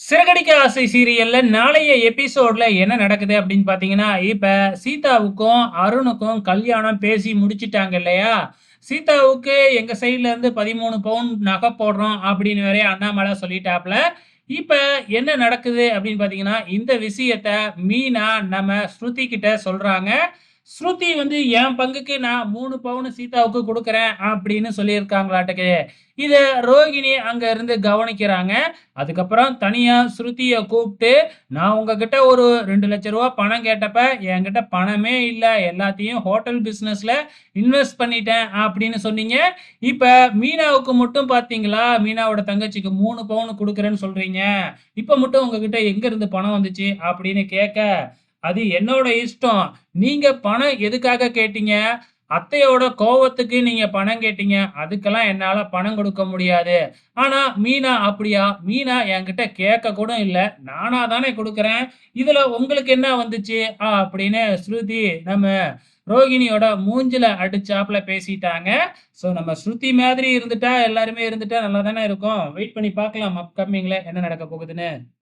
சிறகடிக்க ஆசை சீரியல்ல நாளைய எபிசோட்ல என்ன நடக்குது அப்படின்னு பாத்தீங்கன்னா, இப்ப சீதாவுக்கும், அருணுக்கும் கல்யாணம் பேசி முடிச்சிட்டாங்க இல்லையா? சீதாவுக்கு எங்க சைட்ல இருந்து 13 பவுன் நகை போடுறோம் அப்படின்னு வேற அண்ணாமலை சொல்லிட்டாப்ல. இப்ப என்ன நடக்குது அப்படின்னு பாத்தீங்கன்னா, இந்த விஷயத்த மீனா நம்ம ஸ்ருதி கிட்ட சொல்றாங்க. ஸ்ருதி வந்து என் பங்குக்கு நான் மூணு பவுன் சீதாவுக்கு கொடுக்குறேன் அப்படின்னு சொல்லியிருக்காங்களாட்டுக்கு. இதை ரோகிணி அங்க இருந்து கவனிக்கிறாங்க. அதுக்கப்புறம் தனியா ஸ்ருதிய கூப்பிட்டு "நான் உங்ககிட்ட ஒரு ரெண்டு லட்ச ரூபா பணம் கேட்டப்ப, என்கிட்ட பணமே இல்லை எல்லாத்தையும் ஹோட்டல் பிஸ்னஸில் இன்வெஸ்ட் பண்ணிட்டேன்" அப்படின்னு சொன்னீங்க. இப்ப மீனாவுக்கு மட்டும் பாத்தீங்களா, மீனாவோட தங்கச்சிக்கு மூணு பவுன் கொடுக்குறேன்னு சொல்றீங்க. இப்ப மட்டும் உங்ககிட்ட எங்க இருந்து பணம் வந்துச்சு? அப்படின்னு கேட்க, "அது என்னோட இஷ்டம். நீங்க பணம் எதுக்காக கேட்டீங்க? அத்தையோட கோவத்துக்கு நீங்க பணம் கேட்டீங்க. அதுக்கெல்லாம் என்னால பணம் கொடுக்க முடியாது." ஆனா மீனா அப்படியா? மீனா என்கிட்ட கேட்க கூட இல்லை நானா தானே கொடுக்குறேன் இதுல உங்களுக்கு என்ன வந்துச்சு? அப்படின்னு ஸ்ருதி நம்ம ரோகிணியோட மூஞ்சில அடிச்சாப்புல பேசிட்டாங்க. ஸோ நம்ம ஸ்ருதி மாதிரி இருந்துட்டா, எல்லாருமே இருந்துட்டா நல்லா தானே இருக்கும். வெயிட் பண்ணி பார்க்கலாம் அப்கமிங்ல என்ன நடக்க போகுதுன்னு.